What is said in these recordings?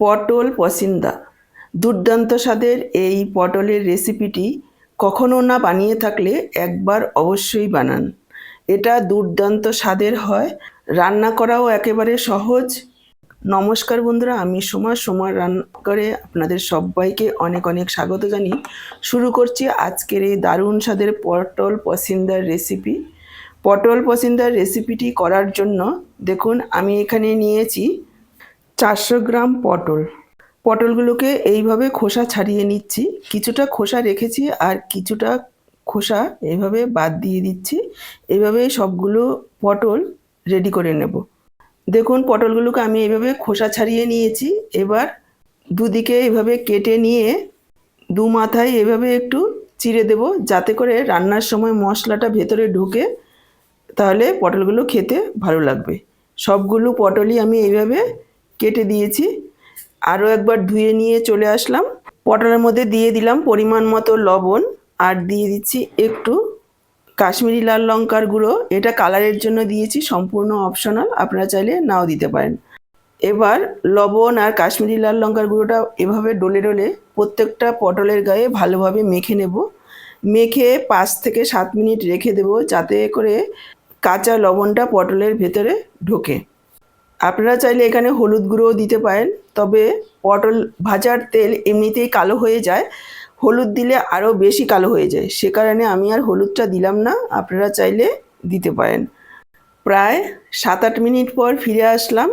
পটল পসিন্দা। দুর্দান্ত স্বাদের এই পটলের রেসিপিটি কখনো না বানিয়ে থাকলে একবার অবশ্যই বানান। এটা দুর্দান্ত স্বাদের হয়। রান্না করাও একেবারে সহজ। নমস্কার বন্ধুরা, আমি সোমা। সোমার রান্না করে আপনাদের সবাইকে অনেক অনেক স্বাগত জানিয়ে শুরু করছি আজকের এই দারুণ স্বাদের পটল পসিন্দার রেসিপি। পটল পসিন্দার রেসিপিটি করার জন্য দেখুন, আমি এখানে নিয়েছি চারশো গ্রাম পটল। পটলগুলোকে এইভাবে খোসা ছাড়িয়ে নিচ্ছি। কিছুটা খোসা রেখেছি আর কিছুটা খোসা এইভাবে বাদ দিয়ে দিচ্ছি। এইভাবে সবগুলো পটল রেডি করে নেব। দেখুন, পটলগুলোকে আমি এইভাবে খোসা ছাড়িয়ে নিয়েছি। এবার দুদিকে এইভাবে কেটে নিয়ে দু মাথায় এভাবে একটু চিড়ে দেব যাতে করে রান্নার সময় মশলাটা ভেতরে ঢুকে। তাহলে পটলগুলো খেতে ভালো লাগবে। সবগুলো পটলই আমি এইভাবে কেটে দিয়েছি। আরও একবার ধুয়ে নিয়ে চলে আসলাম। পটলের মধ্যে দিয়ে দিলাম পরিমাণ মতো লবণ আর দিয়ে দিচ্ছি একটু কাশ্মীরি লাল লঙ্কার গুঁড়ো। এটা কালারের জন্য দিয়েছি, সম্পূর্ণ অপশনাল, আপনারা চাইলে নাও দিতে পারেন। এবার লবণ আর কাশ্মীরি লাল লঙ্কার গুঁড়োটা এভাবে ডলে ডলে প্রত্যেকটা পটলের গায়ে ভালোভাবে মেখে নেব। মেখে পাঁচ থেকে সাত মিনিট রেখে দেব যাতে করে কাঁচা লবণটা পটলের ভেতরে ঢোকে। আপনারা চাইলে এখানে হলুদ গুঁড়োও দিতে পারেন, তবে পটল ভাজার তেল এমনিতেই কালো হয়ে যায়। হলুদ দিলে আরও বেশি কালো হয়ে যায়, সে কারণে আমি আর হলুদটা দিলাম না, আপনারা চাইলে দিতে পারেন। প্রায় সাত আট মিনিট পর ফিরে আসলাম,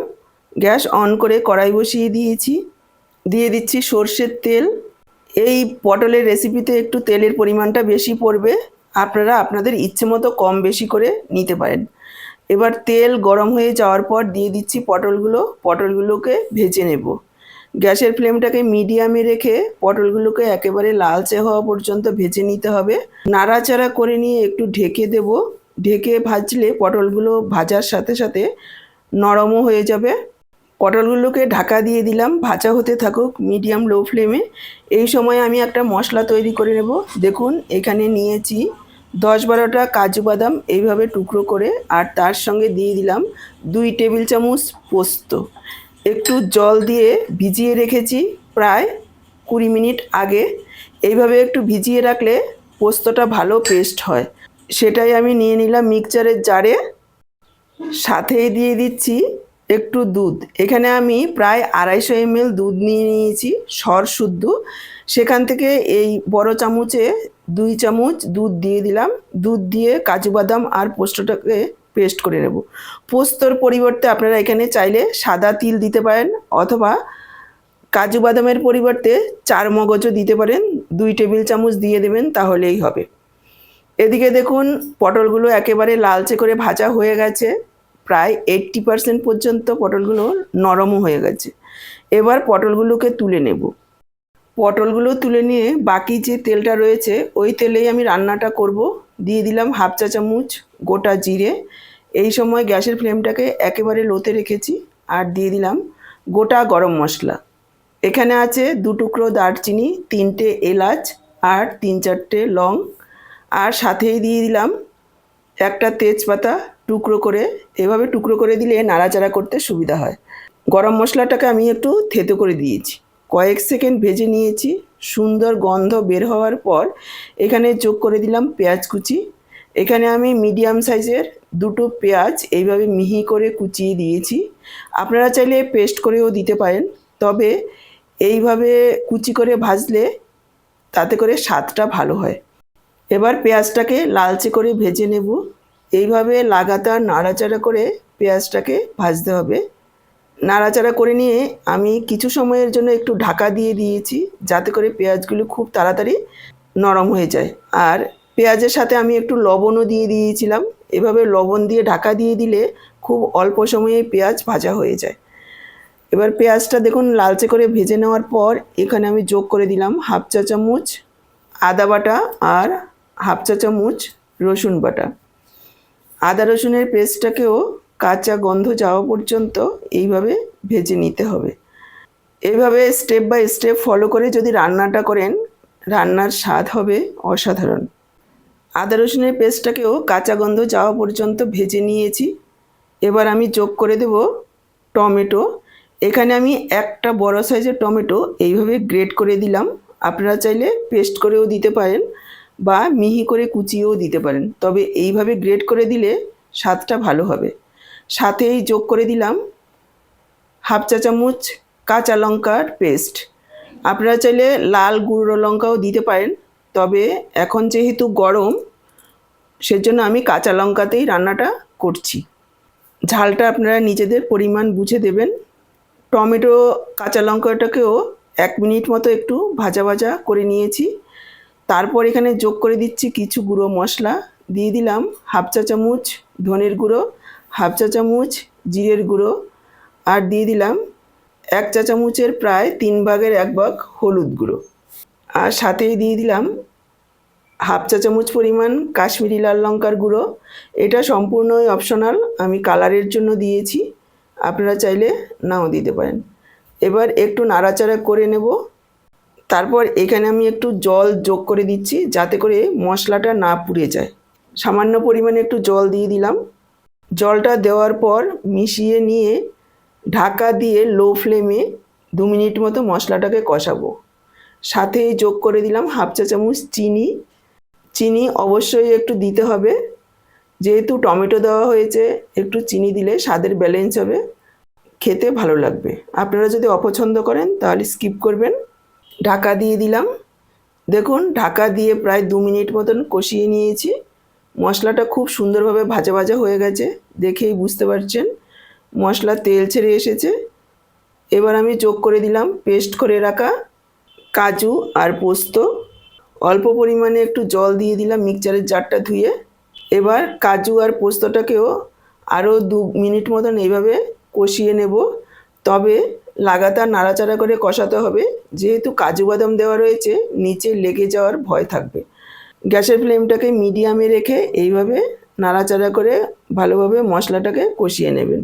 গ্যাস অন করে কড়াই বসিয়ে দিয়েছি। দিয়ে দিচ্ছি সর্ষের তেল। এই পটলের রেসিপিতে একটু তেলের পরিমাণটা বেশি পড়বে, আপনারা আপনাদের ইচ্ছে মতো কম বেশি করে নিতে পারেন। এবার তেল গরম হয়ে যাওয়ার পর দিয়ে দিচ্ছি পটলগুলো, পটলগুলোকে ভেজে নেব। গ্যাসের ফ্লেমটাকে মিডিয়ামে রেখে পটলগুলোকে একেবারে লালচে হওয়া পর্যন্ত ভেজে নিতে হবে। নাড়াচাড়া করে নিয়ে একটু ঢেকে দেব। ঢেকে ভাজলে পটলগুলো ভাজার সাথে সাথে নরমও হয়ে যাবে। পটলগুলোকে ঢাকা দিয়ে দিলাম, ভাজা হতে থাকুক মিডিয়াম লো ফ্লেমে। এই সময় আমি একটা মশলা তৈরি করে নেব। দেখুন, এখানে নিয়েছি দশ বারোটা কাজু বাদাম এইভাবে টুকরো করে আর তার সঙ্গে দিয়ে দিলাম দুই টেবিল চামচ পোস্ত। একটু জল দিয়ে ভিজিয়ে রেখেছি প্রায় কুড়ি মিনিট আগে। এইভাবে একটু ভিজিয়ে রাখলে পোস্তটা ভালো পেস্ট হয়। সেটাই আমি নিয়ে নিলাম মিক্সচারের জারে। সাথেই দিয়ে দিচ্ছি একটু দুধ। এখানে আমি প্রায় আড়াইশো এমএল দুধ নিয়ে নিয়েছি সর শুদ্ধ। সেখান থেকে এই বড় চামচে দুই চামচ দুধ দিয়ে দিলাম। দুধ দিয়ে কাজু বাদাম আর পোস্তটাকে পেস্ট করে নেব। পোস্তর পরিবর্তে আপনারা এখানে চাইলে সাদা তিল দিতে পারেন অথবা কাজু বাদামের পরিবর্তে চার মগজও দিতে পারেন। দুই টেবিল চামচ দিয়ে দেবেন তাহলেই হবে। এদিকে দেখুন, পটলগুলো একেবারে লালচে করে ভাজা হয়ে গেছে। প্রায় এইট্টি পারসেন্ট পর্যন্ত পটলগুলো নরমও হয়ে গেছে। এবার পটলগুলোকে তুলে নেব। পটলগুলো তুলে নিয়ে বাকি যে তেলটা রয়েছে, ওই তেলেই আমি রান্নাটা করব। দিয়ে দিলাম হাফ চা চামচ গোটা জিরে। এই সময় গ্যাসের ফ্লেমটাকে একেবারে লোতে রেখেছি আর দিয়ে দিলাম গোটা গরম মশলা। এখানে আছে দু টুকরো দারচিনি, তিনটে এলাচ আর তিন চারটে লং। আর সাথেই দিয়ে দিলাম একটা তেজপাতা টুকরো করে। এভাবে টুকরো করে দিলে নাড়াচাড়া করতে সুবিধা হয়। গরম মশলাটাকে আমি একটু থেতো করে দিয়েছি। কয়েক সেকেন্ড ভেজে নিয়েছি। সুন্দর গন্ধ বের হওয়ার পর এখানে যোগ করে দিলাম পেঁয়াজ কুচি। এখানে আমি মিডিয়াম সাইজের দুটো পেঁয়াজ এইভাবে মিহি করে কুচিয়ে দিয়েছি। আপনারা চাইলে পেস্ট করেও দিতে পারেন, তবে এইভাবে কুচি করে ভাজলে তাতে করে স্বাদটা ভালো হয়। এবার পেঁয়াজটাকে লালচে করে ভেজে নেব। এইভাবে লাগাতার নাড়াচাড়া করে পেঁয়াজটাকে ভাজতে হবে। নাড়াচাড়া করে নিয়ে আমি কিছু সময়ের জন্য একটু ঢাকা দিয়ে দিয়েছি, যাতে করে পেঁয়াজগুলো খুব তাড়াতাড়ি নরম হয়ে যায়। আর পেঁয়াজের সাথে আমি একটু লবণও দিয়ে দিয়েছিলাম। এভাবে লবণ দিয়ে ঢাকা দিয়ে দিলে খুব অল্প সময়ে পেঁয়াজ ভাজা হয়ে যায়। এবার পেঁয়াজটা দেখুন লালচে করে ভেজে নেওয়ার পর এখানে আমি যোগ করে দিলাম হাফ চা চামচ আদা বাটা আর হাফ চা চামচ রসুন বাটা। আদা রসুনের পেস্টটাকেও কাঁচা গন্ধ যাওয়া পর্যন্ত এইভাবে ভেজে নিতে হবে। এইভাবে স্টেপ বাই স্টেপ ফলো করে যদি রান্নাটা করেন, রান্নার স্বাদ হবে অসাধারণ। আদা রসুনের পেস্টটাকেও কাঁচা গন্ধ যাওয়া পর্যন্ত ভেজে নিয়েছি। এবার আমি যোগ করে দেব টমেটো। এখানে আমি একটা বড় সাইজের টমেটো এইভাবে গ্রেট করে দিলাম। আপনারা চাইলে পেস্ট করেও দিতে পারেন বা মিহি করে কুচিয়েও দিতে পারেন। তবে এইভাবে গ্রেট করে দিলে স্বাদটা ভালো হবে। সাথেই যোগ করে দিলাম হাফ চা চামচ কাঁচা লঙ্কার পেস্ট। আপনারা চাইলে লাল গুঁড়ো লঙ্কাও দিতে পারেন, তবে এখন যেহেতু গরম, সেজন্য আমি কাঁচা লঙ্কাতেই রান্নাটা করছি। ঝালটা আপনারা নিজেদের পরিমাণ বুঝে দেবেন। টমেটো, কাঁচা লঙ্কাটাকেও এক মিনিট মতো একটু ভাজা ভাজা করে নিয়েছি। তারপর এখানে যোগ করে দিচ্ছি কিছু গুঁড়ো মশলা। দিয়ে দিলাম হাফ চা চামচ ধনের গুঁড়ো হাফ চা চামচ জিরের গুঁড়ো আর দিয়ে দিলাম এক চা চামচের প্রায় তিন ভাগের এক ভাগ হলুদ গুঁড়ো। আর সাথেই দিয়ে দিলাম হাফ চা চামচ পরিমাণ কাশ্মীরি লাল লঙ্কার গুঁড়ো। এটা সম্পূর্ণই অপশনাল, আমি কালারের জন্য দিয়েছি। আপনারা চাইলে নাও দিতে পারেন। এবার একটু নাড়াচাড়া করে নেব। তারপর এখানে আমি একটু জল যোগ করে দিচ্ছি যাতে করে মশলাটা না পুড়ে যায়। সামান্য পরিমাণে একটু জল দিয়ে দিলাম। জলটা দেওয়ার পর মিশিয়ে নিয়ে ঢাকা দিয়ে লো ফ্লেমে দু মিনিট মতো মশলাটাকে কষাবো। সাথেই যোগ করে দিলাম হাফ চা চামচ চিনি। চিনি অবশ্যই একটু দিতে হবে। যেহেতু টমেটো দেওয়া হয়েছে, একটু চিনি দিলে স্বাদের ব্যালেন্স হবে। খেতে ভালো লাগবে। আপনারা যদি অপছন্দ করেন তাহলে স্কিপ করবেন। ঢাকা দিয়ে দিলাম। দেখুন, ঢাকা দিয়ে প্রায় দু মিনিট মতন কষিয়ে নিয়েছি। মশলাটা খুব সুন্দরভাবে ভাজা ভাজা হয়ে গেছে। দেখেই বুঝতে পারছেন। মশলা তেল ছেড়ে এসেছে। এবার আমি যোগ করে দিলাম, পেস্ট করে রাখা কাজু আর পোস্ত। অল্প পরিমাণে একটু জল দিয়ে দিলাম মিক্সচারের জারটা ধুয়ে। এবার কাজু আর পোস্তটাকেও আরও দু মিনিট মতন এইভাবে কষিয়ে নেব। তবে লাগাতার নাড়াচাড়া করে কষাতে হবে। যেহেতু কাজু বাদাম দেওয়া রয়েছে, নিচে লেগে যাওয়ার ভয় থাকবে। গ্যাসের ফ্লেমটাকে মিডিয়ামে রেখে এইভাবে নাড়াচাড়া করে ভালোভাবে মশলাটাকে কষিয়ে নেবেন।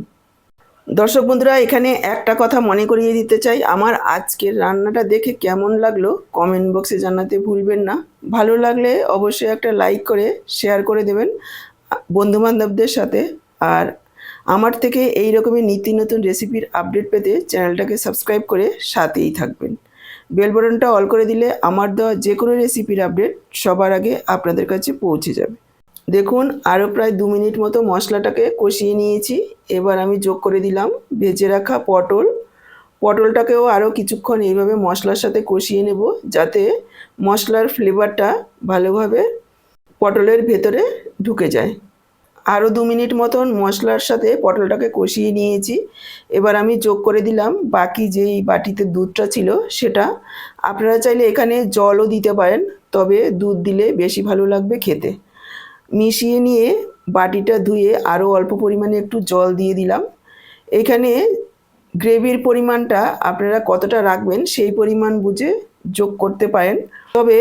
দর্শক বন্ধুরা, এখানে একটা কথা মনে করিয়ে দিতে চাই। আমার আজকের রান্নাটা দেখে কেমন লাগল কমেন্ট বক্সে জানাতে ভুলবেন না। ভালো লাগলে অবশ্যই একটা লাইক করে, শেয়ার করে দেবেন বন্ধুবান্ধবদের সাথে। আর আমার থেকে এই রকমের নিত্য নতুন রেসিপির আপডেট পেতে চ্যানেলটাকে সাবস্ক্রাইব করে সাথেই থাকবেন। বেল বটনটা অল করে দিলে আমার দেওয়া যে কোনো রেসিপির আপডেট সবার আগে আপনাদের কাছে পৌঁছে যাবে। দেখুন আরও প্রায় দু মিনিট মতো মশলাটাকে কষিয়ে নিয়েছি। এবার আমি যোগ করে দিলাম ভেজে রাখা পটল। পটলটাকেও আরও কিছুক্ষণ এইভাবে মশলার সাথে কষিয়ে নেব যাতে মশলার ফ্লেভারটা ভালোভাবে পটলের ভেতরে ঢুকে যায়। আরও দু মিনিট মতন মশলার সাথে পটলটাকে কষিয়ে নিয়েছি। এবার আমি যোগ করে দিলাম বাকি যেই বাটিতে দুধটা ছিল সেটা। আপনারা চাইলে এখানে জলও দিতে পারেন, তবে দুধ দিলে বেশি ভালো লাগবে খেতে। মিশিয়ে নিয়ে বাটিটা ধুয়ে আরও অল্প পরিমাণে একটু জল দিয়ে দিলাম। এখানে গ্রেভির পরিমাণটা আপনারা কতটা রাখবেন সেই পরিমাণ বুঝে যোগ করতে পারেন। তবে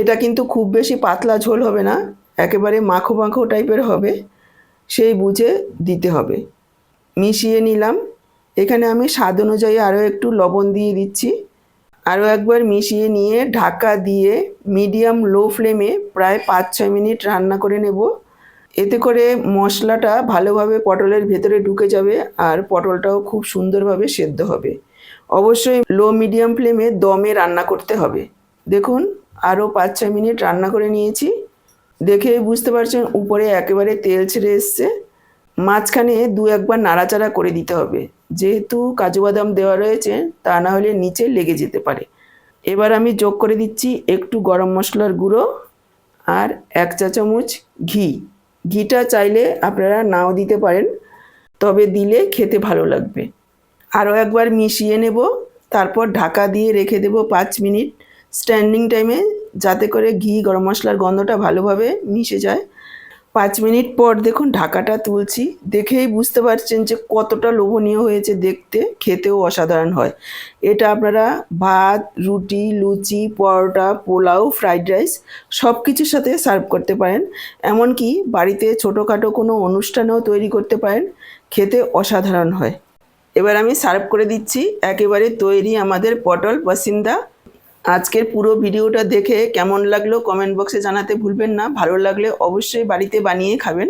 এটা কিন্তু খুব বেশি পাতলা ঝোল হবে না, একেবারে মাখো মাখো টাইপের হবে, সেই বুঝে দিতে হবে। মিশিয়ে নিলাম। এখানে আমি স্বাদ অনুযায়ী আরও একটু লবণ দিয়ে দিচ্ছি। আরও একবার মিশিয়ে নিয়ে ঢাকা দিয়ে মিডিয়াম লো ফ্লেমে প্রায় পাঁচ, ছয় মিনিট রান্না করে নেব। এতে করে মশলাটা ভালোভাবে পটলের ভেতরে ঢুকে যাবে আর পটলটাও খুব সুন্দরভাবে সেদ্ধ হবে। অবশ্যই লো মিডিয়াম ফ্লেমে দমে রান্না করতে হবে। দেখুন, আরও পাঁচ, ছয় মিনিট রান্না করে নিয়েছি। দেখে বুঝতে পারছেন, উপরে একেবারে তেল ছেড়ে এসছে। মাঝখানে দু একবার নাড়াচাড়া করে দিতে হবে। যেহেতু কাজু বাদাম দেওয়া রয়েছে, তা না হলে নিচে লেগে যেতে পারে। এবার আমি যোগ করে দিচ্ছি একটু গরম মশলার গুঁড়ো আর এক চা চামচ ঘি। ঘিটা চাইলে আপনারা নাও দিতে পারেন, তবে দিলে খেতে ভালো লাগবে। আরও একবার মিশিয়ে নেব, তারপর ঢাকা দিয়ে রেখে দেব পাঁচ মিনিট। স্ট্যান্ডিং টাইমে যাতে করে ঘি গরম মশলার গন্ধটা ভালোভাবে মিশে যায়। পাঁচ মিনিট পর দেখুন ঢাকাটা তুলছি। দেখেই বুঝতে পারছেন যে কতটা লোভনীয় হয়েছে দেখতে, খেতেও অসাধারণ হয়। এটা আপনারা ভাত, রুটি, লুচি, পরোটা, পোলাও, ফ্রাইড রাইস সব কিছুর সাথে সার্ভ করতে পারেন। এমনকি বাড়িতে ছোটোখাটো কোনো অনুষ্ঠানেও তৈরি করতে পারেন। খেতে অসাধারণ হয়। এবার আমি সার্ভ করে দিচ্ছি। একেবারে তৈরি আমাদের পটল পাসিন্দা। আজকের পুরো ভিডিওটা দেখে কেমন লাগল কমেন্ট বক্সে জানাতে ভুলবেন না। ভালো লাগলে অবশ্যই বাড়িতে বানিয়ে খাবেন।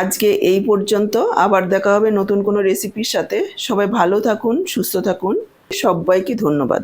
আজকে এই পর্যন্ত। আবার দেখা হবে নতুন কোনো রেসিপির সাথে। সবাই ভালো থাকুন, সুস্থ থাকুন। সবাইকে ধন্যবাদ।